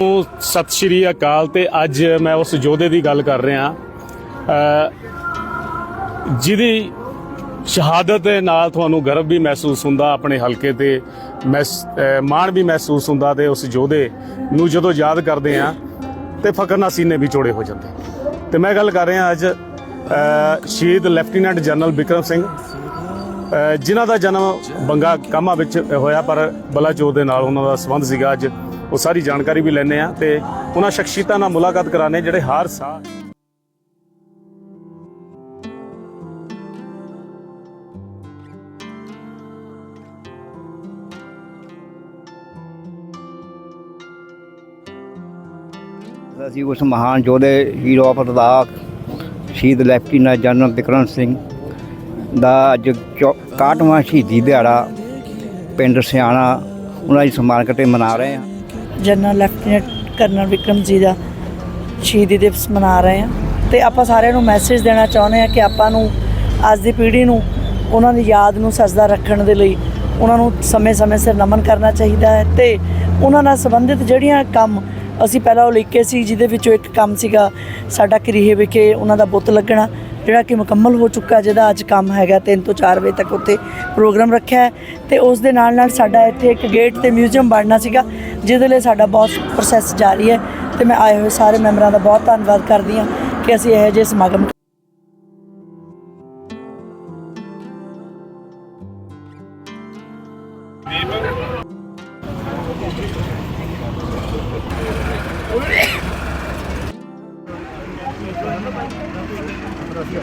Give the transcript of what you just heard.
ਉਹ ਸਤਿ ਸ਼੍ਰੀ ਅਕਾਲ ਤੇ ਅੱਜ ਮੈਂ ਉਸ ਯੋਧੇ ਦੀ ਗੱਲ ਕਰ ਰਿਹਾ। ਜਿਹਦੀ ਸ਼ਹਾਦਤ ਦੇ ਨਾਲ ਤੁਹਾਨੂੰ ਗਰਵ ਵੀ ਮਹਿਸੂਸ ਹੁੰਦਾ, ਆਪਣੇ ਹਲਕੇ ਤੇ ਮਹਿਸ- ਮਾਣ ਵੀ ਮਹਿਸੂਸ ਹੁੰਦਾ ਤੇ ਉਸ ਯੋਧੇ ਨੂੰ ਜਦੋਂ ਯਾਦ ਕਰਦੇ ਆ ਤੇ ਫਕਰ ਨਾਲ ਸੀਨੇ ਵੀ ਚੋੜੇ ਹੋ ਜਾਂਦੇ। ਤੇ ਮੈਂ ਗੱਲ ਕਰ ਰਿਹਾ ਅੱਜ ਸ਼ਹੀਦ ਲੈਫਟੀਨੈਂਟ ਜਨਰਲ ਬਿਕਰਮ ਸਿੰਘ ਜਿਨ੍ਹਾਂ ਦਾ ਜਨਮ ਬੰਗਾ ਕਾਮਾ ਵਿੱਚ ਹੋਇਆ, ਪਰ ਬਲਾਚੌਰ ਦੇ ਨਾਲ ਉਹਨਾਂ ਦਾ ਸੰਬੰਧ ਸੀਗਾ ਅੱਜ। ਉਹ ਸਾਰੀ ਜਾਣਕਾਰੀ ਵੀ ਲੈਣੇ ਆ ਤੇ ਉਹਨਾਂ ਸ਼ਖਸੀਅਤਾਂ ਨਾਲ ਮੁਲਾਕਾਤ ਕਰਾਣੇ ਜਿਹੜੇ ਹਰ ਸਾਲ ਅਸੀਂ ਉਸ ਮਹਾਨ ਯੋਧੇ ਹੀਰੋ ਆਫ ਲਦਾਖ ਸ਼ਹੀਦ ਲੈਫਟੀਨੈਂਟ ਜਨਰਲ ਵਿਕਰਮ ਸਿੰਘ ਦਾ ਅੱਜ 61ਵਾਂ ਸ਼ਹੀਦੀ ਦਿਹਾੜਾ ਪਿੰਡ ਸਿਆਣਾ, ਉਹਨਾਂ ਦੀ ਸਮਾਰਕ ਤੇ ਮਨਾ ਰਹੇ ਹਾਂ। ਜਨਰਲ ਲੈਫਟੀਨੈਂਟ ਕਰਨਲ ਵਿਕਰਮ ਜੀ ਦਾ ਸ਼ਹੀਦੀ ਦਿਵਸ ਮਨਾ ਰਹੇ ਹਾਂ। ਤੇ ਆਪਾਂ ਸਾਰਿਆਂ ਨੂੰ ਮੈਸੇਜ ਦੇਣਾ ਚਾਹੁੰਦੇ ਹਾਂ ਕਿ ਆਪਾਂ ਨੂੰ ਅੱਜ ਦੀ ਪੀੜ੍ਹੀ ਨੂੰ ਉਹਨਾਂ ਦੀ ਯਾਦ ਨੂੰ ਸਜਦਾ ਰੱਖਣ ਦੇ ਲਈ ਉਹਨਾਂ ਨੂੰ ਸਮੇਂ-ਸਮੇਂ ਸਿਰ ਨਮਨ ਕਰਨਾ ਚਾਹੀਦਾ ਹੈ ਤੇ ਉਹਨਾਂ ਨਾਲ ਸੰਬੰਧਿਤ ਜਿਹੜੀਆਂ ਕੰਮ ਅਸੀਂ ਪਹਿਲਾਂ ਉਲੀਕੇ ਸੀ, ਜਿਹਦੇ ਵਿੱਚੋਂ ਇੱਕ ਕੰਮ ਸੀਗਾ ਸਾਡਾ ਕਰੀਹੇ ਵਿਖੇ ਉਹਨਾਂ ਦਾ ਬੁੱਤ ਲੱਗਣਾ। ਜਿਹੜਾ ਕਿ ਮੁਕੰਮਲ ਹੋ ਚੁੱਕਾ ਜਿਹਦਾ ਅੱਜ ਕੰਮ ਹੈਗਾ 3 ਤੋਂ 4 ਵਜੇ ਤੱਕ ਉੱਥੇ ਪ੍ਰੋਗਰਾਮ ਰੱਖਿਆ ਹੈ। ਤੇ ਉਸ ਦੇ ਨਾਲ ਨਾਲ ਸਾਡਾ ਇੱਥੇ ਇੱਕ ਗੇਟ ਤੇ ਮਿਊਜ਼ੀਅਮ ਬਣਨਾ ਸੀਗਾ, ਜਿਹਦੇ ਲਈ ਸਾਡਾ ਬਹੁਤ ਪ੍ਰੋਸੈਸ ਜਾਰੀ ਹੈ। ਤੇ ਮੈਂ ਆਏ ਹੋਏ ਸਾਰੇ ਮੈਂਬਰਾਂ ਦਾ ਬਹੁਤ ਧੰਨਵਾਦ ਕਰਦੀ ਹਾਂ ਕਿ ਅਸੀਂ ਇਹੋ ਜਿਹੇ ਸਮਾਗਮ situación.